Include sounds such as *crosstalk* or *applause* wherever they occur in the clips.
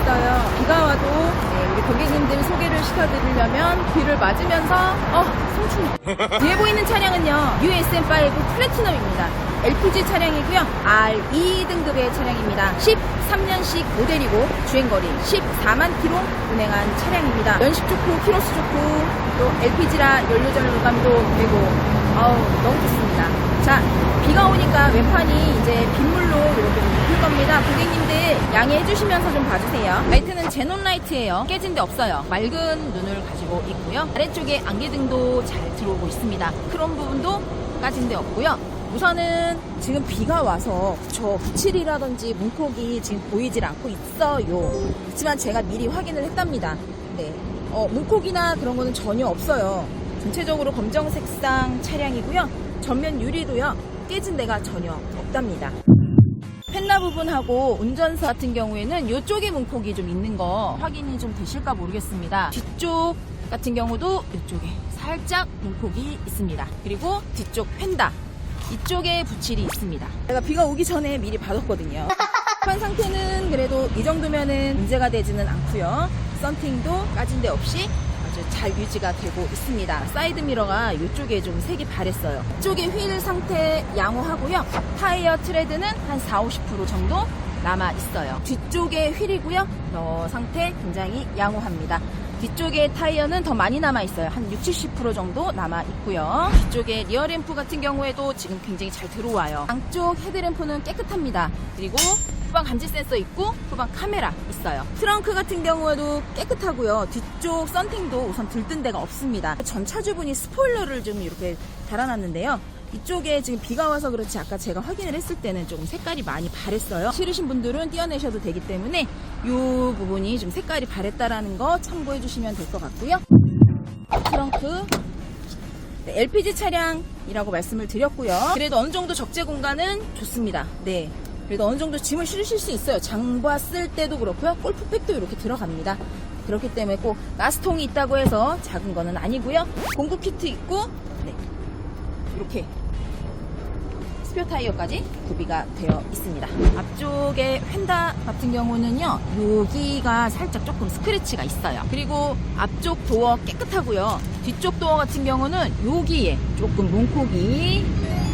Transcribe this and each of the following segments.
있어요. 비가 와도 네, 우리 고객님들 소개를 시켜드리려면 비를 맞으면서 어 송충. *laughs* 뒤에 보이는 차량은요 USM5 플래티넘입니다. LPG 차량이고요. R2 등급의 차량입니다. 13년식 모델이고 주행거리 14만 킬로 운행한 차량입니다. 연식 좋고 키로수 좋고 또 LPG라 연료 절감도 되고 아우 너무 좋습니다. 자 비가 오니까 외판이 이제 빗물로 이렇게 묶을 겁니다. 고객님들 양해해 주시면서 좀 봐주세요. 라이트는 제논 라이트예요. 깨진 데 없어요. 맑은 눈을 가지고 있고요. 아래쪽에 안개등도 잘 들어오고 있습니다. 크롬 부분도 까진 데 없고요. 우선은 지금 비가 와서 저 부칠이라든지 문콕이 지금 보이질 않고 있어요. 그렇지만 제가 미리 확인을 했답니다. 네. 어, 문콕이나 그런 거는 전혀 없어요. 전체적으로 검정 색상 차량이고요. 전면 유리도요. 깨진 데가 전혀 없답니다. 펜라 부분하고 운전석 같은 경우에는 이쪽에 문콕이 좀 있는 거 확인이 좀 되실까 모르겠습니다. 뒤쪽 같은 경우도 이쪽에 살짝 문콕이 있습니다. 그리고 뒤쪽 펜다 이쪽에 부칠이 있습니다. 제가 비가 오기 전에 미리 받았거든요. *laughs* 판 상태는 그래도 이 정도면은 문제가 되지는 않고요. 썬팅도 까진 데 없이 아주 잘 유지가 되고 있습니다. 사이드 미러가 이쪽에 좀 색이 바랬어요. 이쪽에 휠 상태 양호하고요. 타이어 트레드는 한 4, 50% 정도 남아 있어요. 뒤쪽에 휠이고요. 어, 상태 굉장히 양호합니다. 뒤쪽에 타이어는 더 많이 남아 있어요. 한 60, 70% 정도 남아 있고요. 뒤쪽에 리어 램프 같은 경우에도 지금 굉장히 잘 들어와요. 양쪽 헤드램프는 깨끗합니다. 그리고 후방 감지 센서 있고 후방 카메라 있어요. 트렁크 같은 경우에도 깨끗하고요. 뒤쪽 썬팅도 우선 들뜬 데가 없습니다. 전 차주분이 스포일러를 좀 이렇게 달아놨는데요. 이쪽에 지금 비가 와서 그렇지 아까 제가 확인을 했을 때는 조금 색깔이 많이 바랬어요. 싫으신 분들은 떼어내셔도 되기 때문에 이 부분이 좀 색깔이 바랬다라는 거 참고해 주시면 될 것 같고요. 트렁크 네, LPG 차량이라고 말씀을 드렸고요. 그래도 어느 정도 적재 공간은 좋습니다. 네. 그래도 어느 정도 짐을 실으실 수 있어요. 장봤을 때도 그렇고요. 골프팩도 이렇게 들어갑니다. 그렇기 때문에 꼭 가스통이 있다고 해서 작은 거는 아니고요. 공구 키트 있고, 네. 이렇게 스페어 타이어까지 구비가 되어 있습니다. 앞쪽에 휀다 같은 경우는요, 여기가 살짝 조금 스크래치가 있어요. 그리고 앞쪽 도어 깨끗하고요. 뒤쪽 도어 같은 경우는 여기에 조금 문콕이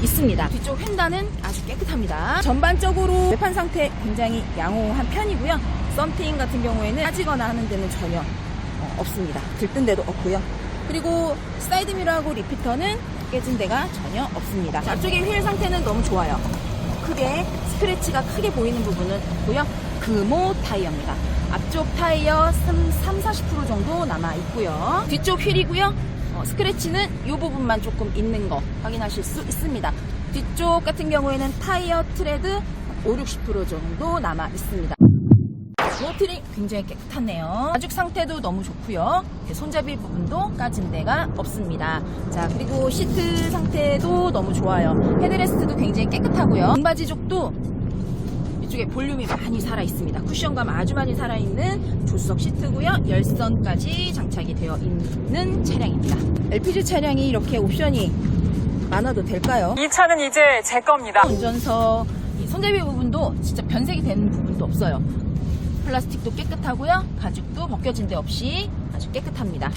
있습니다. 뒤쪽 휀다는 아주 깨끗합니다. 전반적으로 외판 상태 굉장히 양호한 편이고요. 썸팅 같은 경우에는 빠지거나 하는 데는 전혀 어, 없습니다. 들뜬 데도 없고요. 그리고 사이드 미러하고 리피터는 깨진 데가 전혀 없습니다. 자, 앞쪽에 휠 상태는 너무 좋아요. 크게 스크래치가 크게 보이는 부분은 없고요. 금호 타이어입니다. 앞쪽 타이어 3, 40% 정도 남아 있고요. 뒤쪽 휠이고요. 어, 스크래치는 이 부분만 조금 있는 거 확인하실 수 있습니다. 뒤쪽 같은 경우에는 타이어 트레드 5, 60% 정도 남아 있습니다. 노트링 굉장히 깨끗하네요. 가죽 상태도 너무 좋고요. 손잡이 부분도 까진 데가 없습니다. 자 그리고 시트 상태도 너무 좋아요. 헤드레스트도 굉장히 깨끗하고요. 등받이족도 이쪽에 볼륨이 많이 살아 있습니다. 쿠션감 아주 많이 살아 있는 조수석 시트고요. 열선까지 장착이 되어 있는 차량입니다. LPG 차량이 이렇게 옵션이 많아도 될까요? 이 차는 이제 제 겁니다. 운전석 이 손잡이 부분도 진짜 변색이 되는 부분도 없어요. 플라스틱도 깨끗하고요. 가죽도 벗겨진 데 없이 아주 깨끗합니다.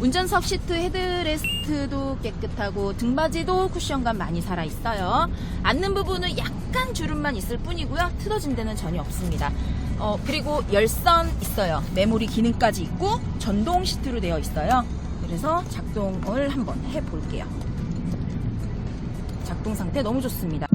운전석 시트 헤드레스트도 깨끗하고 등받이도 쿠션감 많이 살아 있어요. 앉는 부분은 약간 주름만 있을 뿐이고요. 틀어진 데는 전혀 없습니다. 어, 그리고 열선 있어요. 메모리 기능까지 있고 전동 시트로 되어 있어요. 그래서 작동을 한번 해볼게요. 작동 상태 너무 좋습니다.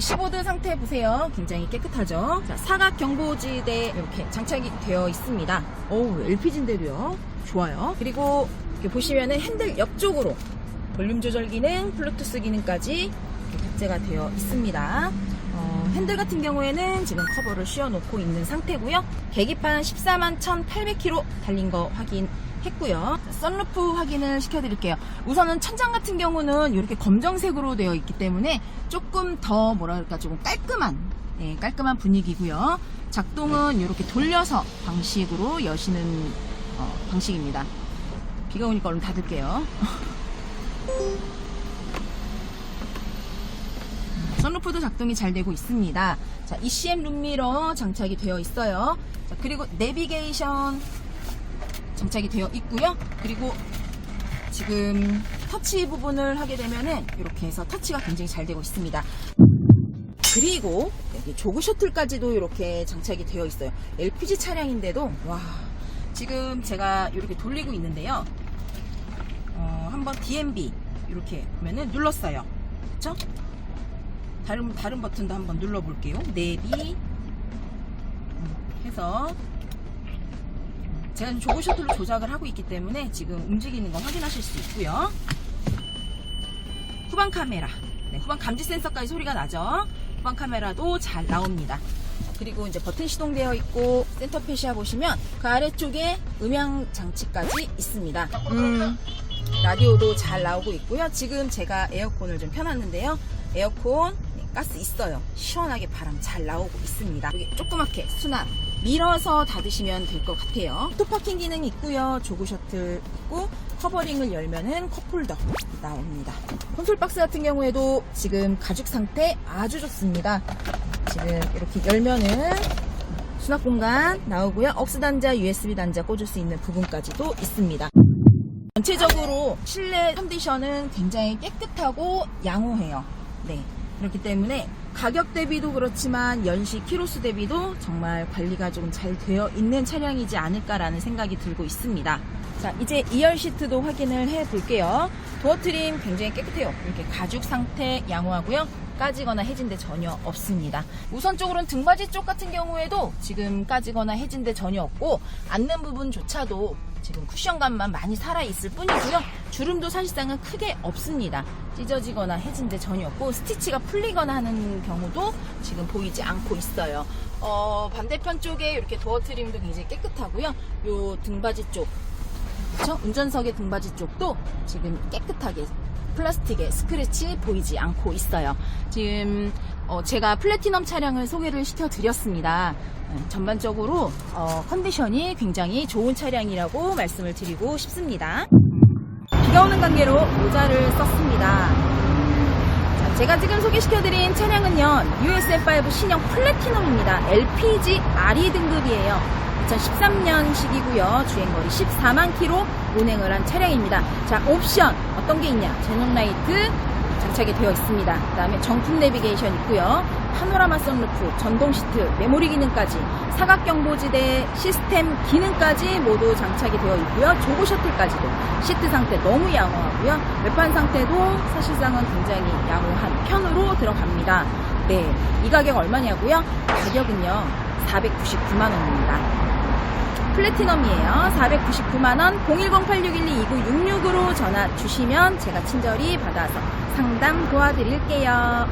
15드 상태 보세요. 굉장히 깨끗하죠. 자, 사각 경보지대 이렇게 장착이 되어 있습니다. 오, LPG인데도요. 좋아요. 그리고 이렇게 보시면은 핸들 옆쪽으로 볼륨 조절 기능, 블루투스 기능까지 탑재가 되어 있습니다. 어, 핸들 같은 경우에는 지금 커버를 씌워놓고 있는 상태고요. 계기판 14만 1,800km 달린 거 확인 했고요. 썬루프 확인을 시켜드릴게요. 우선은 천장 같은 경우는 이렇게 검정색으로 되어 있기 때문에 조금 더 뭐랄까 조금 깔끔한 네, 깔끔한 분위기고요. 작동은 이렇게 돌려서 방식으로 여시는 어, 방식입니다. 비가 오니까 얼른 닫을게요. *laughs* 선루프도 작동이 잘 되고 있습니다. 자, ECM 룸미러 장착이 되어 있어요. 자, 그리고 내비게이션 장착이 되어 있고요. 그리고 지금 터치 부분을 하게 되면은 이렇게 해서 터치가 굉장히 잘 되고 있습니다. 그리고 조그 셔틀까지도 이렇게 장착이 되어 있어요. LPG 차량인데도 와 지금 제가 이렇게 돌리고 있는데요. 어, 한번 DMB 이렇게 보면은 눌렀어요. 그렇죠? 다른 다른 버튼도 한번 눌러볼게요. 내비 음, 해서 제가 지금 조그 셔틀로 조작을 하고 있기 때문에 지금 움직이는 거 확인하실 수 있고요. 후방 카메라, 네, 후방 감지 센서까지 소리가 나죠. 후방 카메라도 잘 나옵니다. 그리고 이제 버튼 시동되어 있고 센터 페시아 보시면 그 아래쪽에 음향 장치까지 있습니다. 음, 라디오도 잘 나오고 있고요. 지금 제가 에어컨을 좀 펴놨는데요. 에어컨 네, 가스 있어요. 시원하게 바람 잘 나오고 있습니다. 여기 조그맣게 수납 밀어서 닫으시면 될 것 같아요. 오토파킹 기능 있고요. 조그 셔틀 있고 커버링을 열면은 컵홀더 나옵니다. 콘솔 박스 같은 경우에도 지금 가죽 상태 아주 좋습니다. 지금 이렇게 열면은 수납 공간 나오고요. 억스 단자, USB 단자 꽂을 수 있는 부분까지도 있습니다. 전체적으로 실내 컨디션은 굉장히 깨끗하고 양호해요. 네. 그렇기 때문에 가격 대비도 그렇지만 연식 키로수 대비도 정말 관리가 좀 잘 되어 있는 차량이지 않을까라는 생각이 들고 있습니다. 자, 이제 2열 시트도 확인을 해 볼게요. 도어 트림 굉장히 깨끗해요. 이렇게 가죽 상태 양호하고요. 까지거나 해진 데 전혀 없습니다. 우선적으로는 등받이 쪽 같은 경우에도 지금 까지거나 해진 데 전혀 없고 앉는 부분조차도 지금 쿠션감만 많이 살아있을 뿐이고요. 주름도 사실상은 크게 없습니다. 찢어지거나 해진 데 전혀 없고 스티치가 풀리거나 하는 경우도 지금 보이지 않고 있어요. 어, 반대편 쪽에 이렇게 도어 트림도 굉장히 깨끗하고요. 요 등받이 쪽 그렇죠? 운전석의 등받이 쪽도 지금 깨끗하게 플라스틱의 스크래치 보이지 않고 있어요. 지금 어, 제가 플래티넘 차량을 소개를 시켜드렸습니다. 음, 전반적으로 어, 컨디션이 굉장히 좋은 차량이라고 말씀을 드리고 싶습니다. 비가 오는 관계로 모자를 썼습니다. 자, 제가 지금 소개시켜드린 차량은요, USM5 신형 플래티넘입니다. LPG RE 등급이에요. 2013년식이고요. 주행거리 14만 킬로 운행을 한 차량입니다. 자, 옵션 어떤 게 있냐? 제논 라이트 장착이 되어 있습니다. 그 다음에 정품 내비게이션 있고요. 파노라마 선루프, 전동 시트, 메모리 기능까지, 사각 경보지대 시스템 기능까지 모두 장착이 되어 있고요. 조고 셔틀까지도 시트 상태 너무 양호하고요. 외판 상태도 사실상은 굉장히 양호한 편으로 들어갑니다. 네, 이 가격 얼마냐고요? 가격은요, 499만 원입니다. 플래티넘이에요. 499만원 010-8612-2966으로 전화 주시면 제가 친절히 받아서 상담 도와드릴게요.